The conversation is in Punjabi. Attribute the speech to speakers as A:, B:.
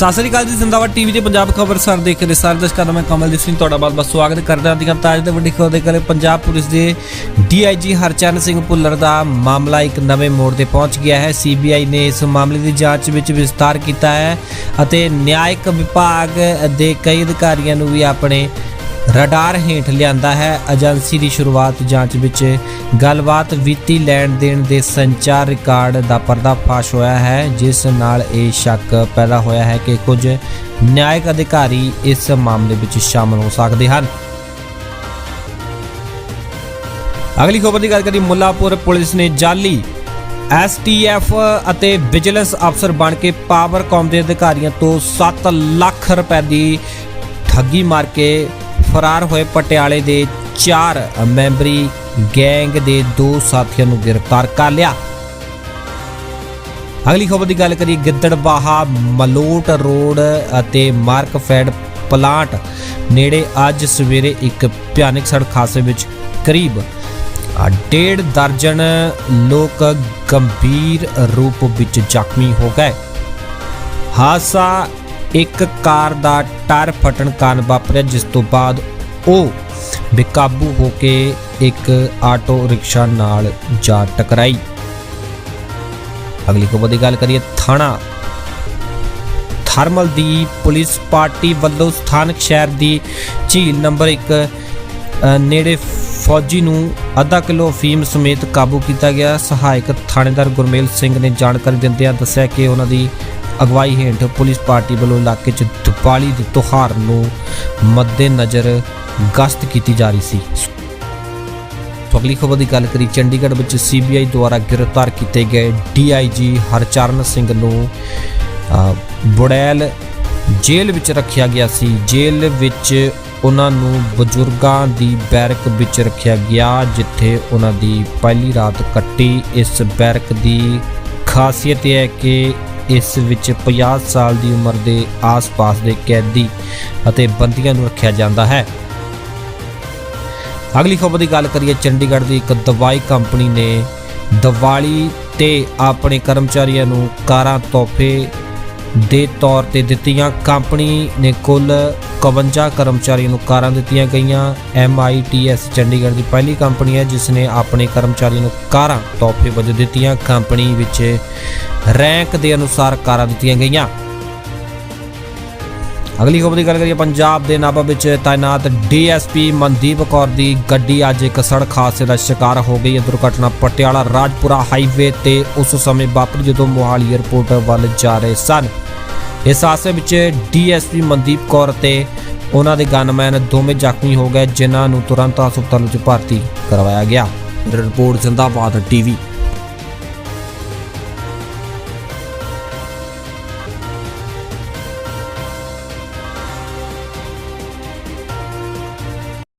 A: ਸਤਿ ਸ੍ਰੀ ਅਕਾਲ ਜੀ, ਜ਼ਿੰਦਾਬਾਦ ਟੀਵੀ ਤੇ ਪੰਜਾਬ ਖਬਰ ਸਰ ਦੇਖ ਰਹੇ ਸਾਰੇ ਦਰਸ਼ਕਾਂ ਦਾ ਮੈਂ ਕਮਲਦੀਪ ਸਿੰਘ ਤੁਹਾਡਾ ਬਹੁਤ ਬਹੁਤ ਸਵਾਗਤ ਕਰਦਾ ਹਾਂ। ਦੀਆਂ ਤਾਜ ਤੇ ਵੱਡੀ ਖਬਰ ਦੇ ਕਰੇ ਪੰਜਾਬ ਪੁਲਿਸ ਦੇ ਡੀਆਈਜੀ ਹਰਚਰਨ ਸਿੰਘ ਭੁੱਲਰ ਦਾ ਮਾਮਲਾ ਇੱਕ ਨਵੇਂ ਮੋੜ ਤੇ ਪਹੁੰਚ ਗਿਆ ਹੈ। ਸੀਬੀਆਈ ਨੇ ਇਸ ਮਾਮਲੇ ਦੀ ਜਾਂਚ ਵਿੱਚ ਵਿਸਤਾਰ ਕੀਤਾ ਹੈ ਅਤੇ ਨਿਆਇਕ ਵਿਭਾਗ ਦੇ ਕਈ ਅਧਿਕਾਰੀਆਂ ਨੂੰ ਵੀ ਆਪਣੇ ਰਡਾਰ ਹੇਠ ਲਿਆਂਦਾ ਹੈ। ਏਜੰਸੀ ਦੀ ਸ਼ੁਰੂਆਤ ਜਾਂਚ ਵਿੱਚ ਗੱਲਬਾਤ ਵਿੱਤੀ ਲੈਣ ਦੇਣ ਦੇ ਸੰਚਾਰ ਰਿਕਾਰਡ ਦਾ ਪਰਦਾਫਾਸ਼ ਹੋਇਆ ਹੈ, ਜਿਸ ਨਾਲ ਇਹ ਸ਼ੱਕ ਪੈਦਾ ਹੋਇਆ ਹੈ ਕਿ ਕੁਝ ਨਿਆਇਕ ਅਧਿਕਾਰੀ ਇਸ ਮਾਮਲੇ ਵਿੱਚ ਸ਼ਾਮਲ ਹੋ ਸਕਦੇ ਹਨ। ਅਗਲੀ ਖਬਰ ਦੀ ਗੱਲ ਕਰੀ ਮੁੱਲਾਪੁਰ ਪੁਲਿਸ ਨੇ ਜਾਲੀ ਐਸਟੀਐਫ ਅਤੇ ਵਿਜੀਲੈਂਸ ਅਫਸਰ ਬਣ ਕੇ ਪਾਵਰਕਾਮ ਦੇ ਅਧਿਕਾਰੀਆਂ ਤੋਂ 7 ਲੱਖ ਰੁਪਏ ਦੀ ਠੱਗੀ ਮਾਰ ਕੇ ਫਰਾਰ ਹੋਏ ਪਟਿਆਲੇ ਦੇ ਚਾਰ ਮੈਂਬਰੀ ਗੈਂਗ ਦੇ ਦੋ ਸਾਥੀਆਂ ਨੂੰ ਗ੍ਰਿਫਤਾਰ ਕਰ ਲਿਆ। ਅਗਲੀ ਖਬਰ ਦੀ ਗੱਲ ਕਰੀਏ, ਗਿੱਦੜਬਾਹਾ, ਮਲੋਟ ਰੋਡ ਅਤੇ ਮਾਰਕਫੈਡ ਪਲਾਂਟ ਨੇੜੇ ਅੱਜ ਸਵੇਰੇ ਇੱਕ ਭਿਆਨਕ ਸੜਕ ਹਾਦਸੇ ਵਿੱਚ ਕਰੀਬ ਡੇਢ ਦਰਜਨ ਲੋਕ ਗੰਭੀਰ ਰੂਪ ਵਿੱਚ ਜ਼ਖਮੀ ਹੋ ਗਏ। ਹਾਦਸਾ ਇੱਕ ਕਾਰ ਦਾ ਟਾਇਰ ਫਟਣ ਕਾਰਨ ਵਾਪਰਿਆ, ਜਿਸ ਤੋਂ ਬਾਅਦ ਉਹ ਬੇਕਾਬੂ ਹੋ ਕੇ ਇੱਕ ਆਟੋ ਰਿਕਸ਼ਾ ਨਾਲ ਜਾ ਟਕਰਾਈ। ਅਗਲੀ ਖਬਰ ਦੀ ਗੱਲ ਕਰੀਏ ਥਾਣਾ। ਥਰਮਲ ਦੀ ਪੁਲਿਸ ਪਾਰਟੀ ਵੱਲੋਂ ਸਥਾਨਕ ਸ਼ਹਿਰ ਦੀ ਝੀਲ ਨੰਬਰ 1 ਨੇੜੇ ਫੌਜੀ ਨੂੰ ਅੱਧਾ ਕਿਲੋ ਅਫੀਮ ਸਮੇਤ ਕਾਬੂ ਕੀਤਾ ਗਿਆ। ਸਹਾਇਕ ਥਾਣੇਦਾਰ ਗੁਰਮੇਲ ਸਿੰਘ ਨੇ ਜਾਣਕਾਰੀ ਦਿੰਦਿਆਂ ਦੱਸਿਆ ਕਿ ਉਹਨਾਂ ਦੀ ਅਗਵਾਈ ਹੇਠ ਪੁਲਿਸ ਪਾਰਟੀ ਵੱਲੋਂ ਇਲਾਕੇ 'ਚ ਦੀਵਾਲੀ ਦੇ ਤਿਉਹਾਰ ਨੂੰ ਮੱਦੇਨਜ਼ਰ ਗਸ਼ਤ ਕੀਤੀ ਜਾ ਰਹੀ ਸੀ। ਅਗਲੀ ਖਬਰ ਦੀ ਗੱਲ ਕਰੀ ਚੰਡੀਗੜ੍ਹ ਵਿੱਚ ਸੀਬੀਆਈ ਦੁਆਰਾ ਗ੍ਰਿਫਤਾਰ ਕੀਤੇ ਗਏ ਡੀਆਈਜੀ ਹਰਚਰਨ ਸਿੰਘ ਨੂੰ ਬੁੜੈਲ ਜੇਲ੍ਹ ਵਿੱਚ ਰੱਖਿਆ ਗਿਆ ਸੀ। ਜੇਲ੍ਹ ਵਿੱਚ ਉਹਨਾਂ ਨੂੰ ਬਜ਼ੁਰਗਾਂ ਦੀ ਬੈਰਕ ਵਿੱਚ ਰੱਖਿਆ ਗਿਆ, ਜਿੱਥੇ ਉਹਨਾਂ ਦੀ ਪਹਿਲੀ ਰਾਤ ਕੱਟੀ। ਇਸ ਬੈਰਕ ਦੀ ਖਾਸੀਅਤ ਇਹ ਹੈ ਕਿ ਇਸ ਵਿੱਚ 50 ਸਾਲ ਦੀ ਉਮਰ ਦੇ ਆਸ-ਪਾਸ ਦੇ ਕੈਦੀ ਅਤੇ ਬੰਦੀਆਂ ਨੂੰ ਰੱਖਿਆ ਜਾਂਦਾ ਹੈ। ਅਗਲੀ ਖਬਰ ਦੀ ਗੱਲ ਕਰੀਏ, ਚੰਡੀਗੜ੍ਹ ਦੀ ਇੱਕ ਦਵਾਈ ਕੰਪਨੀ ਨੇ ਦੀਵਾਲੀ ਤੇ ਆਪਣੇ ਕਰਮਚਾਰੀਆਂ ਨੂੰ ਕਾਰਾਂ ਤੋਹਫੇ ਦੇ ਤੌਰ ਤੇ ਦਿੱਤੀਆਂ। ਕੰਪਨੀ ਨੇ ਕੁੱਲ 51 ਕਰਮਚਾਰੀਆਂ ਨੂੰ ਕਾਰਾਂ ਦਿੱਤੀਆਂ ਗਈਆਂ। MITS ਚੰਡੀਗੜ੍ਹ ਦੀ ਪਹਿਲੀ ਕੰਪਨੀ ਹੈ, ਜਿਸ ਨੇ ਆਪਣੇ ਕਰਮਚਾਰੀਆਂ ਨੂੰ ਕਾਰਾਂ ਤੋਹਫੇ ਵਜੋਂ ਦਿੱਤੀਆਂ। ਕੰਪਨੀ ਵਿੱਚ ਰੈਂਕ ਦੇ ਅਨੁਸਾਰ ਕਾਰਾਂ ਦਿੱਤੀਆਂ ਗਈਆਂ। ਅਗਲੀ ਖਬਰ ਦੀ ਗੱਲ ਕਰੀਏ, ਪੰਜਾਬ ਦੇ ਨਾਭਾ ਵਿੱਚ ਤਾਇਨਾਤ ਡੀਐਸਪੀ ਮਨਦੀਪ ਕੌਰ ਦੀ ਗੱਡੀ ਅੱਜ ਇੱਕ ਸੜਕ ਹਾਦਸੇ ਦਾ ਸ਼ਿਕਾਰ ਹੋ ਗਈ। ਹੈ ਦੁਰਘਟਨਾ ਪਟਿਆਲਾ ਰਾਜਪੁਰਾ ਹਾਈਵੇ ਤੇ ਉਸ ਸਮੇਂ ਵਾਪਰੀ ਜਦੋਂ ਮੋਹਾਲੀ 에ਅਰਪੋਰਟ ਵੱਲ ਜਾ ਰਹੇ ਸਨ। ਇਸ ਹਾਦਸੇ ਵਿੱਚ ਡੀਐਸਪੀ ਮਨਦੀਪ ਕੌਰ ਤੇ ਉਹਨਾਂ ਦੇ ਗਨਮੈਨ ਦੋਵੇਂ ਜ਼ਖਮੀ ਹੋ ਗਏ, ਜਿਨ੍ਹਾਂ ਨੂੰ ਤੁਰੰਤ ਹਸਪਤਾਲ ਵਿੱਚ ਭਰਤੀ ਕਰਵਾਇਆ ਗਿਆ। ਰਿਪੋਰਟ, ਜ਼ਿੰਦਾਬਾਦ ਟੀਵੀ।